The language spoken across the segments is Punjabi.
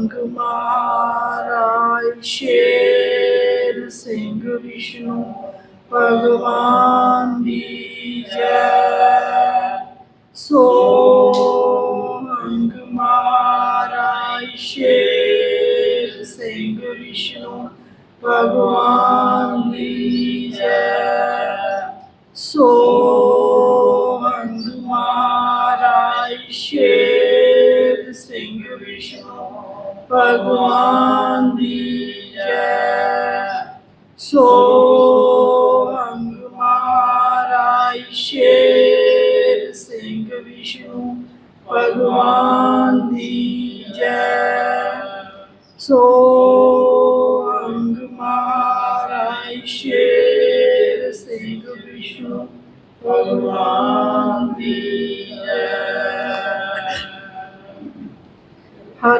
ਅੰਗ ਮਹਾਰਾਜ ਸ਼ੇਰ ਸਿੰਘ ਵਿਸ਼ਨੂੰ ਭਗਵਾਨ ਦੀ ਜੈ ਸੋ ਅੰਗ ਮਹਾਰਾਜ ਸ਼ੇਰ ਸਿੰਘ ਵਿਸ਼ਨੂੰ ਭਗਵਾਨ ਦੀ ਜੈ ਸੋ ਅੰਗ ਮਹਾਰਾਜ ਸ਼ੇਰ ਭਗਵਾਨ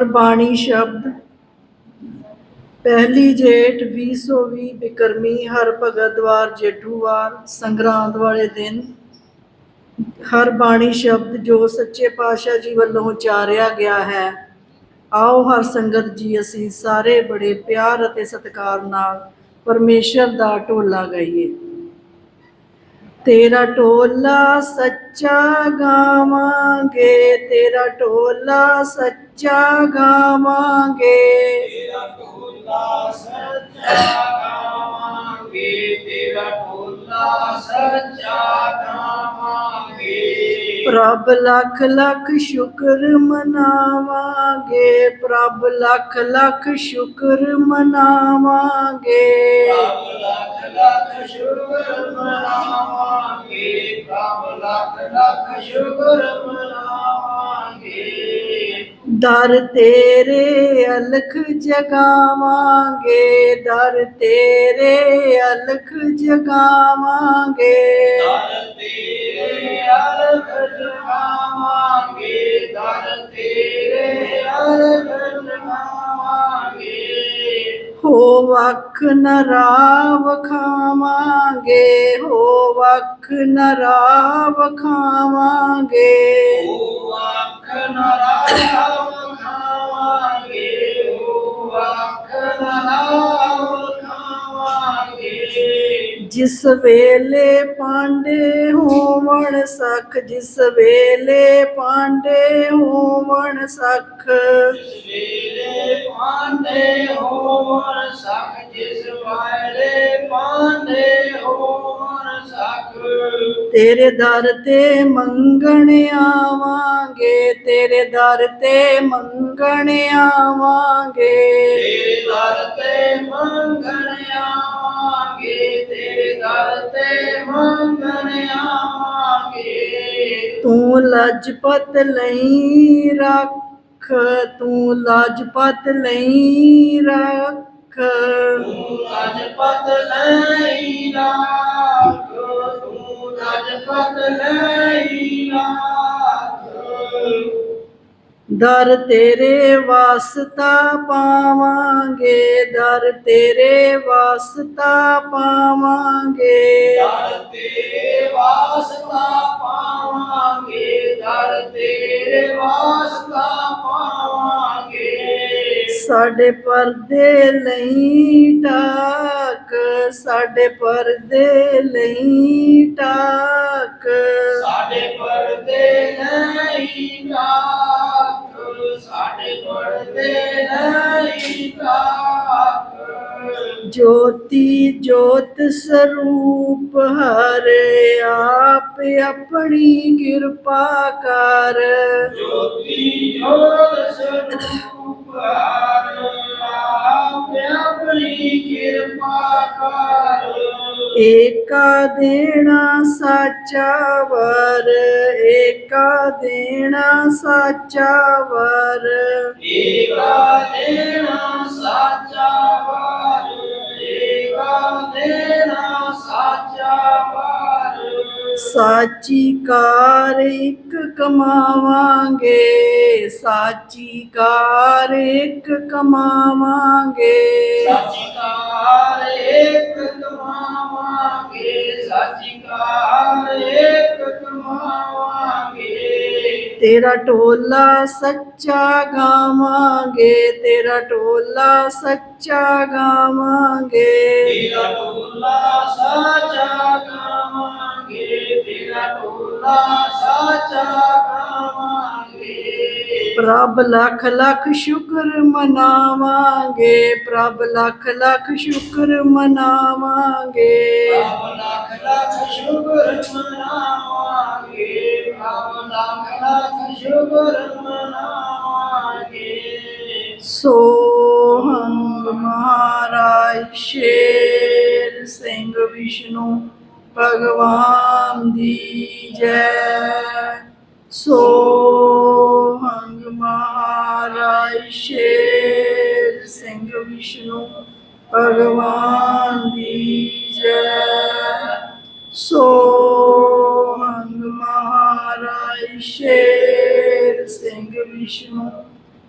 ਹਰ ਬਾਣੀ ਸ਼ਬਦ। ਪਹਿਲੀ ਜੇਠ 2020 ਬਿਕਰਮੀ, ਹਰ ਭਗਤਵਾਰ ਜੇਠੂਵਾਰ ਸੰਗਰਾਂਦ ਵਾਲੇ ਦਿਨ। ਹਰ ਬਾਣੀ ਸ਼ਬਦ ਜੋ ਸੱਚੇ ਪਾਤਸ਼ਾਹ ਜੀ ਵੱਲੋਂ ਉਚਾਰਿਆ ਗਿਆ ਹੈ। ਆਓ ਹਰ ਸੰਗਤ ਜੀ, ਅਸੀਂ ਸਾਰੇ ਬੜੇ ਪਿਆਰ ਅਤੇ ਸਤਿਕਾਰ ਨਾਲ ਪਰਮੇਸ਼ਰ ਦਾ ਢੋਲਾ ਗਾਈਏ। ਤੇਰਾ ਢੋਲਾ ਸੱਚਾ ਗਾਵਾਂਗੇ ਤੇਰਾ ਢੋਲਾ ਸੱਚਾ ਗਾਵਾਂਗੇ। ਤੇਰਾ ਢੋਲਾ ਸੱਚਾ ਗਾਵਾਂਗੇ ਤੇਰਾ ਢੋਲਾ ਸੱਚਾ ਗਾਵਾਂਗੇ। ਪ੍ਰਭ ਲੱਖ ਲੱਖ ਸ਼ੁਕਰ ਮਨਾਵਾਂਗੇ ਪ੍ਰਭ ਲੱਖ ਲੱਖ ਸ਼ੁਕਰ ਮਨਾਵਾਂਗੇ। ਪ੍ਰਭ ਲੱਖ ਸ਼ੁਕਰ ਮਨਾਵਾਂਗੇ ਪ੍ਰਭ ਲੱਖ ਲੱਖ ਸ਼ੁਕਰ ਮਨਾਵਾਂਗੇ। ਦਰ ਤੇਰੇ ਅਲਖ ਜਗਾਵਾਂਗੇ ਦਰ ਤੇਰੇ ਅਲਖ ਜਗਾਵਾਂਗੇ। ਦਰ ਤੇਰੇ ਅਰਗ ਜਗਾਵਾਂਗੇ। ਵੱਖ ਨਰਾਵ ਖਾਵਾਂਗੇ, ਹੋ ਵਖ ਨਰਾਵ ਖਾਵਾਂਗੇ। ਉਹ ਅੱਖ ਨਰਾਵ ਖਾਵਾਂਗੇ, ਹੋ ਵੱਖ ਨਰਾਵ ਖਾਵਾਂਗੇ ਜਿਸ ਵੇਲੇ ਪਾਂਡੇ ਹੋਵਣ ਸਖ ਜਿਸ ਵੇਲੇ ਪਾਂਡੇ ਹੋਵਣ ਸਖ। ਸਵੇਰੇ ਪਾਂਡੇ ਹੋਵਨ ਸਖ ਜਿਸ ਵਾਲੇ ਪਾਂਡੇ ਸਖ। ਤੇਰੇ ਦਰ ਤੇ ਮੰਗਣ ਆਵਾਂਗੇ ਤੇਰੇ ਦਰ ਤੇ ਮੰਗਣ ਆਵਾਂਗੇ। ਤੇਰੇ ਦਰ ਤੇ ਮੰਗਣ ਆਵਾਂਗੇ ਤੂੰ ਲਜਪਤ ਲਈ ਰੱਖ ਤੂੰ ਲਜਪਤ ਲਈ ਰੱਖ। ਤੂੰ ਰਾਜਪਤ ਲਈ ਰਾਖ ਤੂੰ ਰਾਜਪਤ ਲਈ ਰਾਖ। ਦਰ ਤੇਰੇ ਵਾਸਤਾ ਪਾਵਾਂਗੇ ਦਰ ਤੇਰੇ ਵਾਸਤਾ ਪਾਵਾਂਗੇ। ਦਰ ਤੇਰੇ ਵਾਸਤਾ ਵਾਸਤਾ ਪਾਵਾਂਗੇ। ਸਾਡੇ ਪਰਦੇ ਲਈ ਟਾਕ ਸਾਡੇ ਪਰਦੇ ਲਈ ਟਾਕ ਸਾਡੇ ਪਰਦੇ ਨਹੀਂ ਰਾਖ ਸਾਡੇ ਪਰਦੇ ਨਹੀਂ ਰਾਖ ਜੋਤੀ ਜੋਤ ਸਰੂਪ ਹਰੇ ਆਪ ਆਪਣੀ ਕਿਰਪਾ ਕਰ। ਜੋਤੀ ਜੋਤ ਸਰੂਪ ਹਰ ਆਪ ਆਪਣੀ ਕਿਰਪਾ ਕਰ। ਏਕਾ ਦੇਣਾ ਸਾਚਾ ਵਰ ਏਕਾ ਦੇਣਾ ਸਾਚਾ ਵਰ। ਏਕਾ ਦੇਣਾ ਸਾਚਾ ਵਾਰ। ਏਕਾ ਦੇਣਾ ਸਾਚਾ ਵਾਰ ਸਾਚੀ ਕਾਰ ਇੱਕ ਕਮਾਵਾਂਗੇ ਸਾਚੀ ਕਾਰ ਇੱਕ ਕਮਾਵਾਂਗੇ। ਸਾਚੀ ਕਾਰ ਏਕ ਕਮਾਵਾਂਗੇ ਸਾਚੀ ਕਾਰ ਏਕ ਕਮਾਵਾਂਗੇ ਤੇਰਾ ਢੋਲਾ ਸੱਚਾ ਗਾਵਾਂਗੇ ਤੇਰਾ ਢੋਲਾ ਸੱਚਾ ਗਾਵਾਂਗੇ। ਤੇਰਾ ਟੋਲਾ ਸਾਚਾ ਗਾਵਾਂਗੇ ਤੇਰਾ ਟੋਲਾ ਸਾਚਾ ਗਾਵਾਂਗੇ। ਪ੍ਰਭ ਲੱਖ ਲੱਖ ਸ਼ੁਕਰ ਮਨਾਵਾਂਗੇ ਪ੍ਰਭ ਲੱਖ ਲੱਖ ਸ਼ੁਕਰ ਮਨਾਵਾਂਗੇ। ਪ੍ਰਭ ਲੱਖ ਲੱਖ ਸ਼ੁਕਰ ਮਨਾਵਾਂਗੇ ਪ੍ਰਭ ਲੱਖ ਸ਼ੁਕਰ ਮਨਾਵਾਂਗੇ। ਸੋਹੰਗ ਮਹਾਰਾਜ ਸ਼ੇਰ ਸਿੰਘ ਵਿਸ਼ਨੂੰ ਭਗਵਾਨ ਦੀ ਜੈ। ਸੋਹੰਗ ਮਹਾਰਾਜ ਸ਼ੇਰ ਸਿੰਘ ਵਿਸ਼ਨੂੰ ਭਗਵਾਨ